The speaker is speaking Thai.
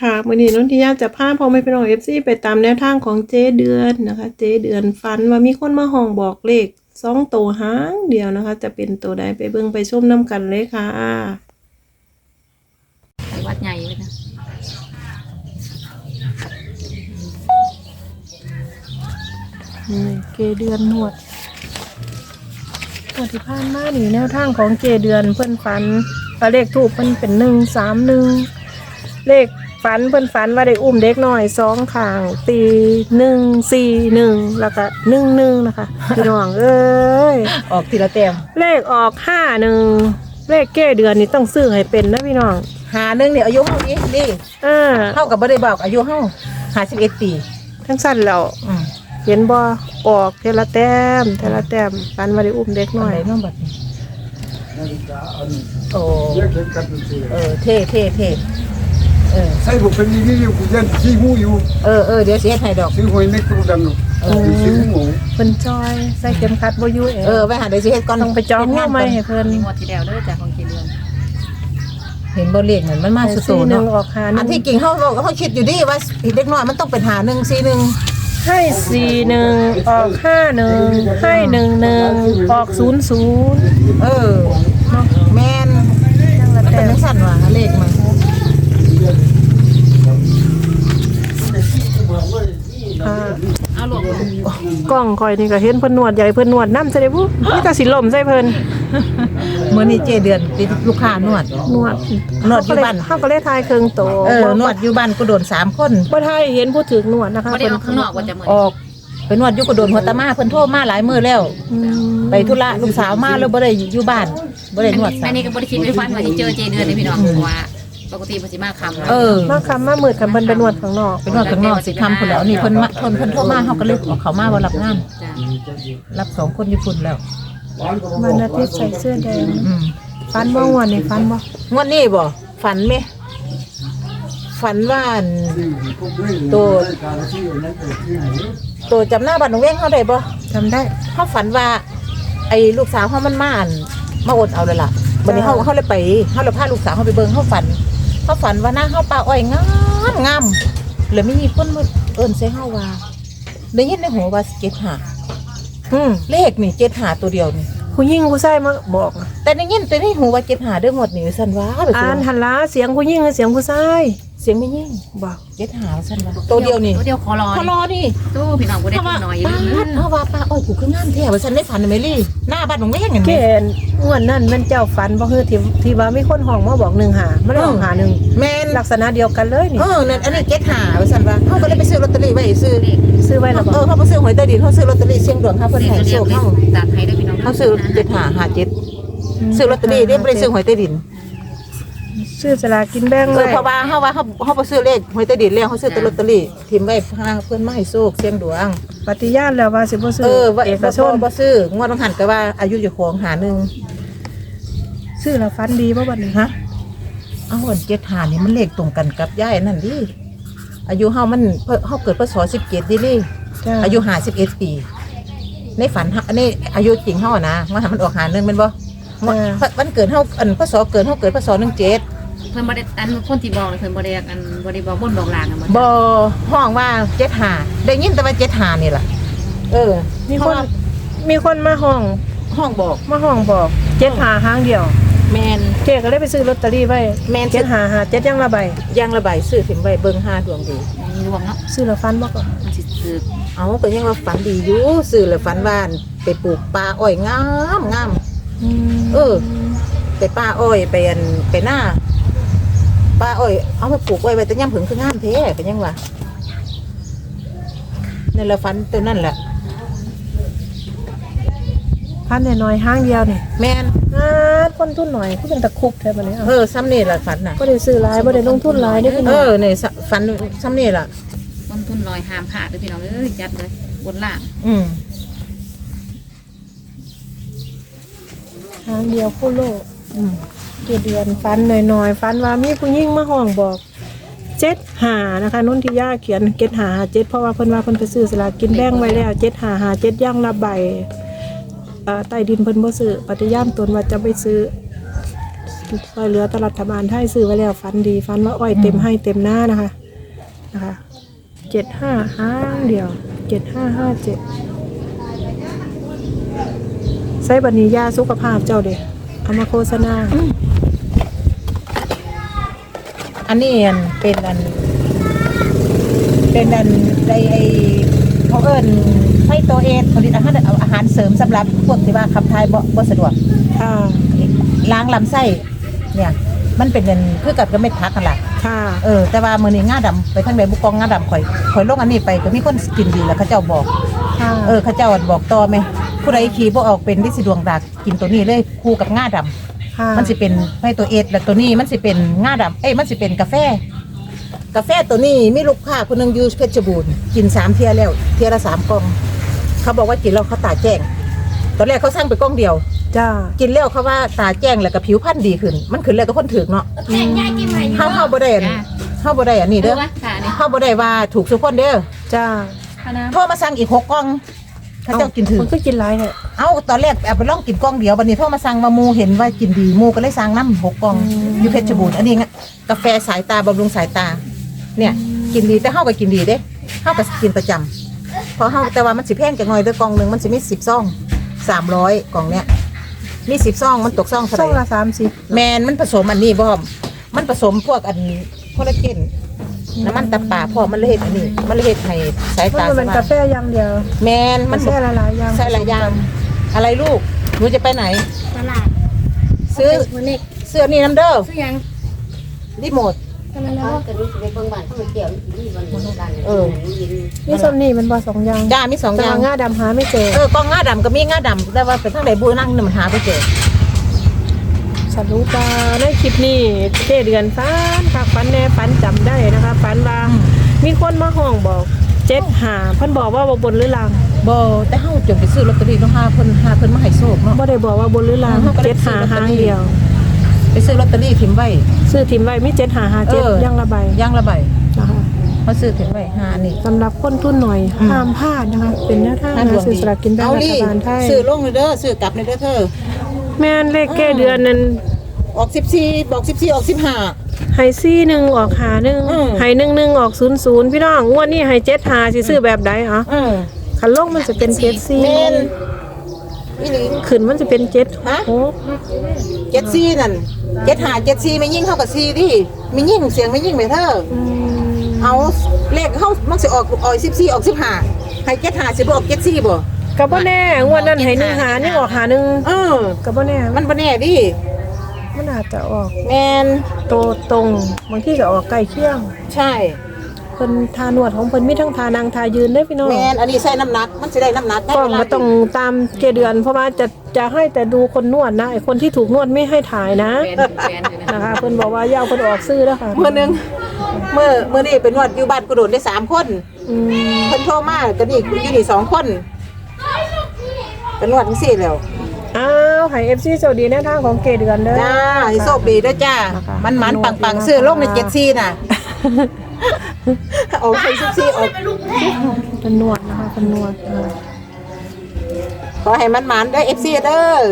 ค่ะวันนี้น้องทิยาจะพาพ่อแม่พี่น้องเอฟซีไปตามแนวทางของเจ๊เดือนนะคะ เจ๊เดือนฟันว่ามีคนมาห้องบอกเลขสองตัวหางเดียวนะคะ จะเป็นตัวใดไปเบิ่งไปชมน้ำกันเลยค่ะไปวัดใหญ่ไว้นะนี่เกเดือนนวดนวดที่ผ่านมานี่แนวทางของเกเดือนเพิ่นฝันว่าเลขถูกเพิ่นเป็นหนึ่งสามหนึ่งเลข ฝันเพิ่นฝันว่าได้อุ้มเด็กน้อยสองข้างตีหนึ่งสี่หนึ่งแล้วก็หนึ่งหนึ่งนะคะพี่น้องเอ้ยออกทีละแต้มเลขออกห้าหนึ่งเลขเก้เดือนนี่ต้องซื้อให้เป็นนะพี่น้องหาหนึงเนี่ยอายุเฮาอีนี่อ่าเท่ากับบ่ได้บอกอายุเฮา51ปีทั้งสั้นแล้วอืมเห็นบ่ออกเทละแต้มเทละแต้มฝันว่าได้อุ้มเด็กหน้น่ออยยน้องบัดนี้โอ้เรียกเข็มกัดมันสิเออเท่เท่เท่ เออใส่บุกเป็นอย่างนี้อยู่กูยันขี้หูอยู่เออเออเดี๋ยวสิเฮ็ดให้ดอก ซื้อหวยไม่กรูดังหรอกซื้อหมูเพิ่นจอยใส่เข็มขัดบ่อยู่เองเออไปหาเดี๋ยวสิเฮ็ดก่อนต้องไปจองเฮ็ดหัวงานใหม่ก่อนให้เพิ่นมีงวดที่แล้วเด้อจากของเจเดือนเห็นบ่เลขเหมือนมันมาสุดโตสี่หนึ่เนาะงออกหาหอันนึ่ที่งจริงเฮาบอกเฮาคิดอยู่ดิว่าเด็กน้อยมันต้องเป็นหา1 4 1ให้สี่หนึ่งออกห้าหนึ่งให้หนึ่งหนึ่งออกศูนย์ศูนย์เออ องคอยนี่ก็เห็นเพิ่นนวดใหญ่เพิ่นนวดน้ำใส่ได้บุนี่ตาสิลมใส่เพิ่นมื้อนี้เจเดือนติดลูกค้านวด นวดนวดอยู่บ้าน เขาก็เลยทายเครื่องโตเออนวดอยู่บ้านกูโดนสามคนบ่ทายเห็นผู้ถึกนวดนะคะไม่ได้เอาข้างนอกว่าจะเหมือนออกไปนวดอยู่กูโดนหัวตะมาเพิ่นโทรมาหลายมื้อแล้วอืมไปธุระลูกสาวมาแล้วบ่ได้อยู่บ้านบ่ได้นวดอัซะนนี้ก็บริคิดไม่ฟันว่าจะเจอเจเดือนเลยพี่น้องเพราะว่า ปกติมันจะมาคำเออมาคำมามืดกันเพิ่นไปนวดข้างนอกไปนวดข้างนอกสิทำพุ่นแล้วนี่เพิ่นมาเพิ่นเพิ่นโทรมาเฮาก็เลยออกเขามาบ่รับงาน จ้ะรับสองคนอยู่พุ่นแล้ว วันอาทิตย์ใส่เสื้อแดงอืมฟันบ่งวนนี่ฟันบ่งวดนี้บ่ฝันไหมฝันว่าอั่นตัวตัวจำหน้าบ้านหนองเว้งเฮาได้บ่จำได้เฮาฝันว่า ไอ้ลูกสาวเฮามันมาอั่นมาอดเอาเลยล่ะวันนี้เฮาเฮาเลยไปเฮาเลยพาลูกสาวเฮาไปเบิ่งเฮาฝัน เฮาฝันว่าหน้าเฮาปลาอ้อยงามงามแล้วมีคนมาเอิ้นใส่เฮาว่าได้ยินในหูว่า75อืมเลขนี่75ตัวเดียวนี่ผู้หญิงผู้ชายมาบอกนะแต่ได้ยินแต่ในหูว่า75เด้อหมดนี่ซั่นว่าไปอ่านซั่นหันล้าเสียงผู้หญิงกับเสียงผู้ชายเสียงไม่ยิ่งบอก75ซั่นว่าตัวเดียวนี่ตัวเดียวคอลอยเขารอนี่ตู้พี่น้องกูได้เพราะกิว่านน้อยป้าลืมเพราะว่าป้าอ้อย กูคืองามแท้ว่าซั่นได้ฝันน่ะแม่ลี่หน้าบ้านหนองเว้งเห็นไหเกมณฑ์งวดนั่นมันเจ้าฝันบ่คือที่ที่ว่ามีคนห้องมาบอกหนึ่งหาไม่ได้ห้องหาหนึ่งแม่นลักษณะเดียวกันเลยนี่เออนั่นอันนี้เก็ตหาว่าซั่นว่าเฮาก็เลยไปซื้อลอตเตอรี่ไว้ซื้อซื้อไว้แล้วบอเอกอเฮาบ่ซื้อหวยใต้ดินเฮาซื้อลอตเตอรี่เสี่ยงดวงเฮาเพิ่นเรียให้กโชเรียกคเลเฮาตัดให้ได้พี่น้องเฮาซื้อ7557ซื้อลอตเตอรี่ได้บ่ได้ซื้อหวยใต้ดิน ซื้อสลากกินแบ่งเอเลอยเพราะว่าเฮาว่าเฮาเฮาบ่ซื้อเลขหวยใต้ดินแล้วเฮาซื้อแต่ลอตเตอรี่ทิมไว้พาเพิ่นมาให้โชคเสี่ยงดวง ปฏิญาณแล้วว่าสิบ่ซื้เออว่าเอกบ่ชนบ่ซื้องวดบางหันก็ว่าอายุเจ้าของหาหนึงซื้อแล้วฟันดีบ่บัดนี้ฮะเอาอันเจ็ดหานี่มันเลขตรงกันกับย่ายนั่นดิอายุเฮามันเพิ่นเฮาเกิดพศสิบเจ็ดดิลี่ จ้าอายุห้าสิบเอ็ดปี ในฝันเฮาอันนี้อายุจริงเฮาอะนะว่ามันออกหาหนึ่งแมันบ่วันวันเกิดเฮาอันพศเกิดเฮาเกิดพศหนึ่งเจ็ด เพิ่นบริอันคนที่บอกเพิ่นบริอันบริบอกบนบอกลางอะมันบ่ห้องว่าเจ็ดหาได้ยินแต่ว่าเจ็ดหานี่ล่ะเออ มีเพคราะนว่ามีคนมาห้องห้องบอกมาห้องบอกเจ็ดหาหางเดียว แมน เจ๊ก็เลยไปซื้อลอตเตอรี่ไว้แม่น เจ็ดหาหาเจ็ดยังละใบยางระบายซื้อถิ่มไว้เบิ่งห้าดวงดี รวมเนาะซื้อแล้วฟันบ่ก่อนมันสิซื้อเอาก็ยังว่าฝันดีอยู่ซื้อแล้วฝันว่าไปปลูกปลาอ้อยงามงาม เออ ไปป้าอ้อยไปอันไปหน้า ป้าอ้อยเอามาปลูกไว้ไว้แต่ย่ำผึ่งคืองามเท่กันยังวะนี่นแหละฟันตัวนั่นแหละพันน้อยๆห้างเดียวนี่แม่นอ่าคนทุนหน่อยก็เป็นตะครุบแท้บัดนี้เออซ้ำนี่แหละฟันน่ะบ่ได้ซื้อหลายบ่ได้ลงทุนหลายเด้อพี่เอน้องอนี่ฟันซ้ำนี่แหละต้นทุนลอยหามขาดด้วยพี่น้องเอ้ยจัดเลยบนล่างอืมห้างเดียวคู่โลกอืม กี่เดือนฟันหน่อยๆฟันว่ามีผู้หญิงมาห้องบอกเจ็ดหานะคะนุ่นที่ย่าเขียนเจ็ดหาเจ็ดเพราะว่าเพิ่นว่าเพิ่นไปซื้อสลากกินแบ่งไว้แล้วเจ็ดหาหาเจ็ดย่างละใบเอ่อใต้ดินเพิ่นบ่ซื้อปฏิญาณตนว่าจะไปซื้อซอยเหลือตลาดรัฐบาลไทยซื้อไว้แล้วฟันดีฟันว่าอ้อยเต็มให้เต็มหน้านะคะนะคะเจ็ดห้าห้างเดียวเจ็ดห้าห้าเจ็ดใส่บันนี้ยาสุขภาพเจ้าเด็ เอามาโฆษณา อันนี้อันเป็นอัน เป็นอันไอไอเขาเอิ้นไฟโตเอทผลิตอาหารอาหารเสริมสำหรับพวกที่ว่าขับถ่ายบ่บ่สะดวกค่ะล้างลำไส้เนี่ย มันเป็นอันคือกับก็เม็ดพักกันล่ะค่ะ เออแต่ว่ามื้อนี้ง่าดำไปทางใดบุกองง่าดำข่อยข่อยลงอันนี้ไปก็มีคนกินดีแล้วเขาเจ้าบอก ค่ะ เออเขาเจ้าบอกต่อไหม ผู้ใดขี่บ่ออกเป็นที่สิดวงดากกินตัวนี้เลยคู่กับง่าดำค่ะมันสิเป็นไฟตัวเอทแล้วตัวนี้มันสิเป็นง่าดำเอ้ยมันสิเป็นกาแฟ กาแฟตัวนี้มีลูกค้าคนหนึงอยู่เพชรบูรณ์กินสามเที่ยแล้วเที่ยละสามกล่อง เขาบอกว่ากินแล้วเขาตาแจ้ง ตอนแรกเขาสั่งไปกล่องเดียว จ้ากินแล้วเขาว่าตาแจ้งแล้วก็ผิวพรรณดีขึ้น มันขึ้นแล้วก็คนถึกเนาะแม่ยายกินไหมเฮาเฮาบ่ได้อันเฮาบ่ได้อันนี้เด้เด้ออวะค่ะนี่เฮาบ่ได้ว่าถูกทุกคนเด้อจ้าคณะโทรมาสั่งอีกหกกล่อง เขาเจ้ากินถึกมันก็กินหลายเนี่ยเอ้าตอนแรกเอาไปลองกินกล่องเดียววันนี้โทรมาสั่งมาหมูเห็นว่ากินดีหมูก็เลยสั่งน้ำหกกล่องอยู่เพชรบูรณ์อันนี้ไงกาแฟสายตาบำรุงสายตา เนี่ยกินดีแต่เฮาก็กินดีเด้เฮาก็กินประจำเพราะเฮาแต่ว่ามันสิแพงจังหน่อยเด้อกล่องหนึงมันสิมี10ซอง300กล่องเนี้ยมี10ซองมันตกซองเท่าไหช่องร่ละสามสิบแมนมันผสมอันนี้พร้อมมันผสมพวกอันคอลลาเจน น้ำมันตับป่าพร้อมมันเลยเฮ็ดอันนี้ มันเลยเฮ็ดให้สายมันตาบ่เป็นสว่างกาแฟอย่างเดียวแมนมัมันนแค่หลายๆอย่างใส่หลายอย่างอะไรลูกหนูจะไปไหน ตลาดซื้อวันนี้เสื้อนี่น้ำเด้อซื้อยังรีโมทกันแล้วก็รู้สึกในเบิ่งบ้านเขาเกี่ยวนี่มันเหมือนกันเออ นี่ส้มนี่มันบ่สองอย่างจ้ามีสองแต่อย่าว่าง ง่าดำหาไม่เจอเออกล้องง่าดำก็มีง่าดำแต่ว่าเป็นทั้งไหนบูนั่งนี่มันหาไม่เจอ สรุปว่าในคลิปนี้เจเดือนฟันค่ะฟันแน่ฟันจำได้นะคะฟันว่ามีคนมาห้องบอกเจ็ดหาเพิ่นบอกว่าบ่บนหรือล่างบ่แต่เฮาจงไปซื้อลอตเตอรี่เนาะหาเพิ่นหาเพิ่นมาให้โชคเนาะบ่ได้บอกว่าบนหรือล่างเออเขาก็ได้เจ็ดหาซื้อลอตเตอรี่หางเดียว ไปซื้อลอตเตอรี่ถิ่มไว้ซื้อทิมไว้มีเจ็ดหาหาเจ็ดเออย่างละใบย่างละใบนะคะเขาซื้อถิ่มไว้หานี่สำหรับคนทุนหน่อยอืมห้ามพลาดนะคะเป็นแนวทางห้าดนะวงซื้อดีสลากกินแบ่งเอารัลี่ฐบาลไทยซื้อลงเลยเด้อซื้อกลับเลยเด้อเธอ แม่นเลขแก้เดือนนั้นออก14บอก14ออก15ไฮซี่หนึ่งออกหาหนึ่งอืม ไฮหนึ่งหนึ่งออกศูนย์ศูนย์พี่น้องงวดนี้ไฮเจ็ดหาสิซื้อแบบใดอะอือคันลงมันจะเป็นเจ็ดสี่แม่นอีหลี ขึ้นมันจะเป็นเจ็ดฮะโอ้74นั่น75 74ไม่ยิ่งเท่ากับ4ดิมียิ่งเสียงไม่ยิ่งไปเธออืมเอาเลขเฮามันสิออกออก14ออก15ให้75สิบ่ออก74บ่ กับบ่แน่งวดนั้นไฮหนึ่งหานี่ออกหาหนึ่งเออ กับบ่แน่มันบ่แน่ดิมันอาจจะออก แม่นโตตรงบางที่ก็ออกใกล้เคียงใช่ เพิ่นทานวดของเพิ่นมีทั้งทานางทายืนได้อพี่น้องแม่นอันนี้ใส่น้ำหนัก มันสิได้น้ำหนักได้กล้องเวลามาต้องตามเกเดือนเพราะว่าจะจะให้แต่ดูคนนวดนะไอคนที่ถูกนวดไม่ให้ถ่ายนะแฟนแฟนเลยนะนะคะเพิ่นบอกว่าอย่าเอาเพิ่นออกซื้อแล้วค่ะมื้อหนึงมื้อมื้อนี้เป็นนวดอยู่บ้านกูโดดได้สามคนอืมเพิ่นโทรมาก็นี่อยู่นี่สองคน เป็นนวดจังซี่แล้วอ้าวให้ FC สวัสดีแนวทางของเกเดือนเด้อ จ้าให้โชคดีเด้อจ้า นะคะมันหมันปังๆซื้อลงใน74น่ะ เอาใส่14ออกเป็นนวดนะคะเป็นนวดนะคะขอให้มันหมันเด้อ FC เด้อ